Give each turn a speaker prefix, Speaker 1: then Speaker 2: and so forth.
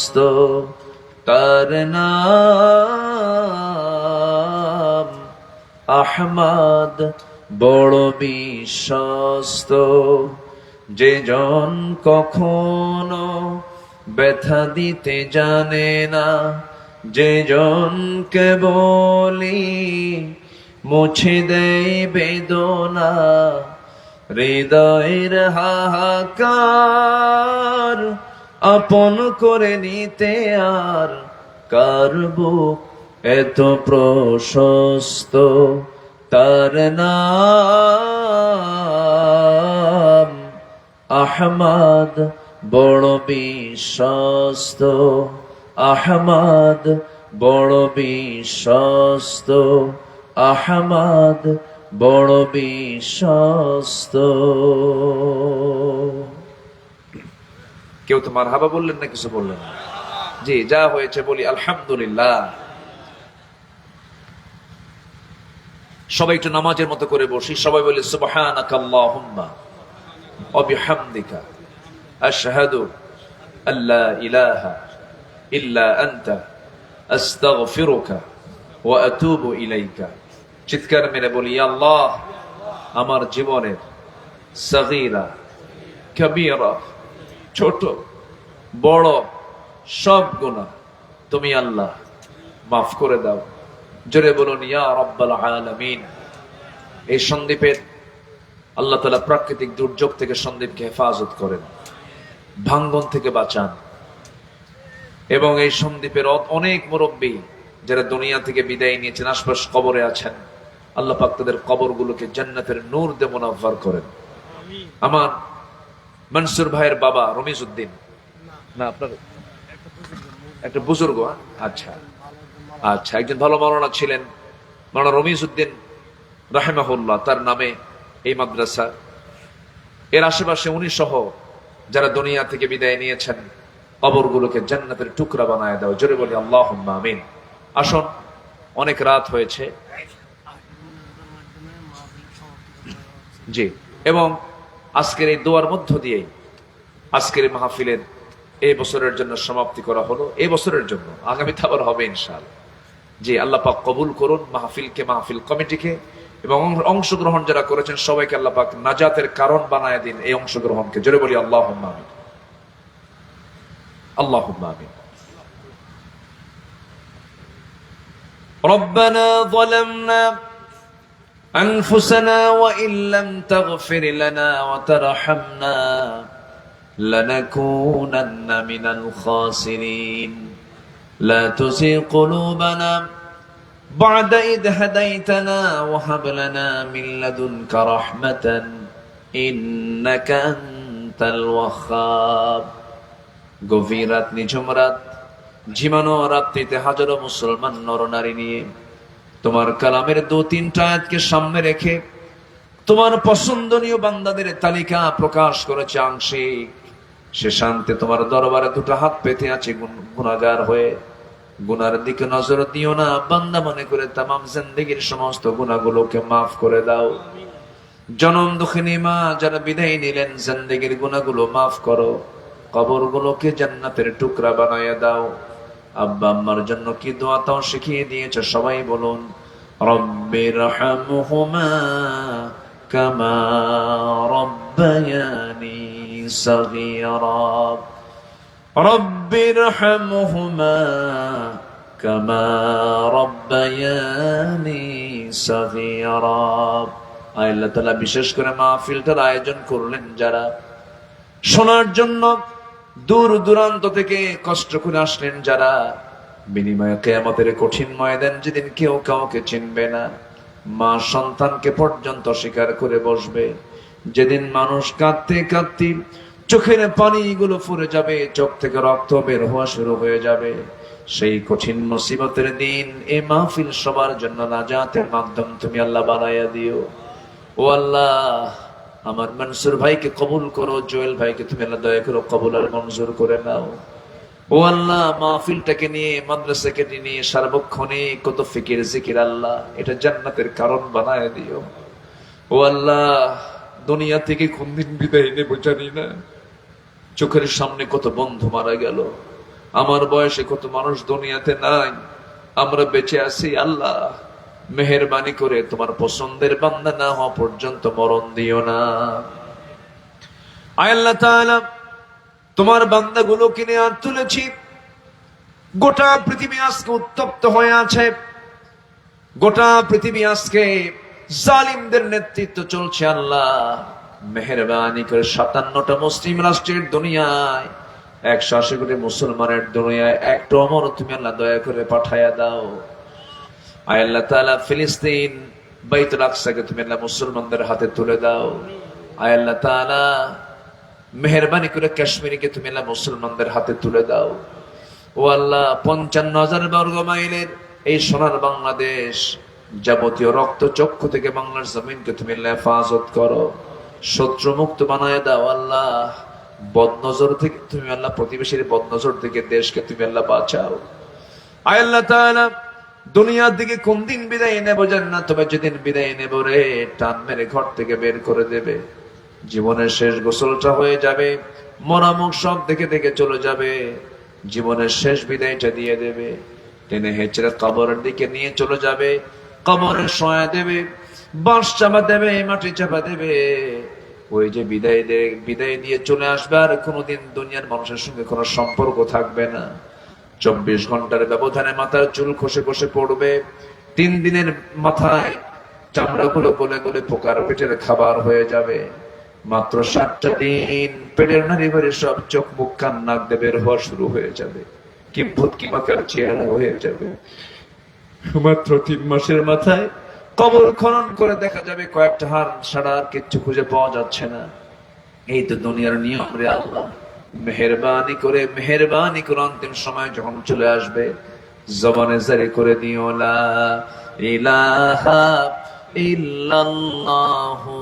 Speaker 1: বিশ্বস্ত তার নাম আহমদ, বড় বিশ্বস্ত। যে জন কখনো ব্যথা দিতে জানে না, যে জনকে বলি মুছে দেয় বেদনা। হৃদয়ের হাহাকার আপন করে নিতে আর কার বুক এত প্রশস্ত? তার নাম আহমদ বড় বিশ্বস্ত। আহমদ বড় বিশ্বস্ত। আহমদ বড় বিশ্বস্ত। কেউ তো মারহাবা বললেন না, কিছু বললেন জি, যা হয়েছে বলি, আলহামদুলিল্লাহ। সবাই একটু নামাজের মতো করে বসি, সবাই বলি সুবহানাকা ওয়া বিহামদিকা, আশহাদু আল্লা ইলাহা ইল্লা আনতা, আস্তাগফিরুকা, ওয়া আতুবু ইলাইকা। চিৎকার মেরে বলি আল্লাহ, আমার জীবনের সগীরা, কবিরা, ছোট বড় সব গুনাহ। তুমি আল্লাহ মাফ করে দাও। জোরে বলুন ইয়া রব্বাল আলামিন। এই সন্দীপের আল্লাহ তালা প্রাকৃতিক দুর্যোগ থেকে সন্দীপকে হেফাজত করেন ভাঙ্গন থেকে বাঁচান। এবং এই সন্দীপের অনেক মুরব্বী যারা দুনিয়া থেকে বিদায় নিয়েছেন আশপাশ কবরে আছেন আল্লাহ পাক তাদের কবরগুলোকে জান্নাতের নূর দিয়ে মোনাফার করেন। আমার মনসুর ভাইয়ের বাবা রমিজ উদ্দিন না, আপনার একটা বুজুর্গ হ্যাঁ? আচ্ছা। আচ্ছা একজন ভালো মাওলানা ছিলেন, মাওলানা রমিজ উদ্দিন রাহেমাহুল্লাহ, তার নামে এই মাদ্রাসা। এর আশেপাশে উনি সহ যারা দুনিয়া থেকে বিদায় নিয়েছেন, কবরগুলোকে জান্নাতের টুকরা বানায় দাও জোরে বলি আল্লাহ আমিন। আসুন, অনেক রাত হয়েছে। জি, এবং আজকের এই দোয়ার মধ্য দিয়েই আজকের এই মাহফিলের এই বছরের জন্য সমাপ্তি করা হলো এই বছরের জন্য আগামীতে আবার হবে ইনশাল জি আল্লাহ পাক কবুল করুন মাহফিলকে মাহফিল কমিটিকে এবং অং- অংশগ্রহণ যারা করেছেন সবাইকে আল্লাহ পাক নাজাতের কারণ বানায় দিন এই অংশগ্রহণকে জোরে বলি আল্লাহ আমিন আল্লাহ আমিন ربنا ظلمنا أنفسنا وإن لم تغفر لنا وترحمنا لنكونن من الخاسرين لا تزغ قلوبنا بعد إذ هديتنا وهب لنا من لدنك رحمة إنك أنت الوهاب গভীর রাত নিঝুম রাত ঝিমানো রাত্রিতে হাজারো মুসলমান নরনারী নিয়ে তোমার কালামের দু তিনটা আয়াতকে সামনে রেখে তোমার পছন্দনীয় বান্দাদের তালিকা প্রকাশ করেছে আংশিক সে শান্তি তোমার দরবারে দুটো হাত পেতে আছে গুনাহগার হয়ে। গুনার দিকে নজর দিও না, বান্দা মনে করে তামাম জিন্দেগির সমস্ত গুনাহগুলোকে মাফ করে দাও। জনম দুঃখিনী মা, যারা বিদায় নিলেন, জিন্দেগির গুনাহগুলো মাফ করো। কবরগুলোকে জান্নাতের টুকরা বানায় দাও। আব্বা আম্মার জন্য কি দোয়া তাও শিখিয়ে দিয়েছ? সবাই বলুন রব্বির হামহুমা কামা রব্বায়ানি সগীরা রব্বির হামহুমা কামা রব্বায়ানি সগীরা আল্লাহ তাআলা বিশেষ করে মাহফিলটার আয়োজন করলেন যারা। শোনার জন্য দূর দূরান্ত থেকে কষ্ট করে আসলেন যারা। বিনিময়ে কেয়ামতের কঠিন ময়দান যেদিন কেউ কাউকে চিনবে না, মা সন্তানকে পর্যন্ত স্বীকার করে বসবে। যেদিন মানুষ কাঁদতে কাঁদতে চোখের পানিগুলো ফুরে যাবে, চোখ থেকে রক্ত বের হওয়া শুরু হয়ে যাবে। সেই কঠিন মুসিবতের দিন, এ মাহফিল সবার জন্য নাজাতের মাধ্যম তুমি আল্লাহ বানাইয়া দিও। ও আল্লাহ, আমার মনসুর ভাইকে কবুল করো, জোয়েল ভাইকে তুমি আল্লাহ দয়া করো কবুল আর মঞ্জুর করে নাও। ও আল্লাহ, মাহফিলটাকে নিয়ে, মাদ্রাসাকে নিয়ে সার্বক্ষণে কত ফিকির জিকির আল্লাহ, এটা জান্নাতের কারণ বানায় দিও। ও আল্লাহ দুনিয়া থেকে কোন দিন বিদায় নেব জানি না। চোখের সামনে কত বন্ধু মারা গেল। আমার বয়সে কত মানুষ দুনিয়াতে নাই। আমরা বেঁচে আছি আল্লাহ। মেহরবানি করে তোমার পছন্দের বান্দা না হওয়া পর্যন্ত মরণ দিও না। আল্লাহ তোমার বান্দাগুলো কিনে আর তুলেছি। গোটা পৃথিবী আজকে উত্তপ্ত হয়ে আছে। গোটা পৃথিবী আজকে জালিমদের নেতৃত্ব চলছে আল্লাহ। মেহরবানি করে সাতান্নটা মুসলিম রাষ্ট্রের দুনিয়ায়, একশো আশি কোটি মুসলমানের দুনিয়ায়, একটা অমর তুমি আল্লাহ দয়া করে পাঠাইয়া দাও। আয় আল্লাহ তাআলা ফিলিস্তিন, বাইতুল আকসাকে তুমি আল্লাহ মুসলমানদের হাতে তুলে দাও। আয় আল্লাহ তাআলা মেহরবানি করে কাশ্মীরকে তুমি আল্লাহ মুসলমানদের হাতে তুলে দাও। ও আল্লাহ, পঞ্চান্ন হাজার বর্গ মাইলের এই সোনার বাংলাদেশ যাবতীয় রক্ত চক্ষু থেকে বাংলার জমিনকে তুমি হেফাজত করো। শত্রু মুক্ত বানায় দাও আল্লাহ। বদনজর থেকে তুমি আল্লাহ, প্রতিবেশীর বদনজর থেকে দেশকে তুমি আল্লাহ বাঁচাও। আয় আল্লাহ তাআলা, দুনিয়ার দিকে কোন দিন বিদায় নেব না তবে যেদিন বিদায় নেব রে, টান মেরে ঘর থেকে বের করে দেবে। জীবনের শেষ গোসলটা হয়ে যাবে মরামুখ সব দেখে দেখে চলে যাবে। জীবনের শেষ বিদায়টা দিয়ে দেবে। টেনে হেঁচড়ে কবরের দিকে নিয়ে চলে যাবে। কবরে সয়া দেবে, বাঁশ চাপা দেবে, মাটি চাপা দেবে। ওই যে বিদায় বিদায় দিয়ে চলে আসবে আর কোনোদিন দুনিয়ার মানুষের সঙ্গে কোনো সম্পর্ক থাকবে না। চব্বিশ ঘণ্টার ব্যবধানে মাথার চুল খসে খসে পড়বে। তিন দিনের মাথায় চামড়াগুলো গলে গলে পোকার পেটের খাবার হয়ে যাবে। মাত্র সাতটা দিন পেটের নারী ভরে সব চোখ মুখ কান নাক দিয়ে বের হওয়া শুরু হয়ে যাবে। কি ভূত, কি মাকার চেহারা হয়ে যাবে। মাত্র তিন মাসের মাথায় কবর খনন করে দেখা যাবে কয়েকটা হার ছাড়া আর কিচ্ছু খুঁজে পাওয়া যাচ্ছে না। এই তো দুনিয়ার নিয়ম রে আল্লাহ। মেহরবানি করে মেহরবানি করে অন্তিম সময় যখন চলে আসবে, জবানে জারি করে দিও, লা ইলাহা ইল্লাল্লাহু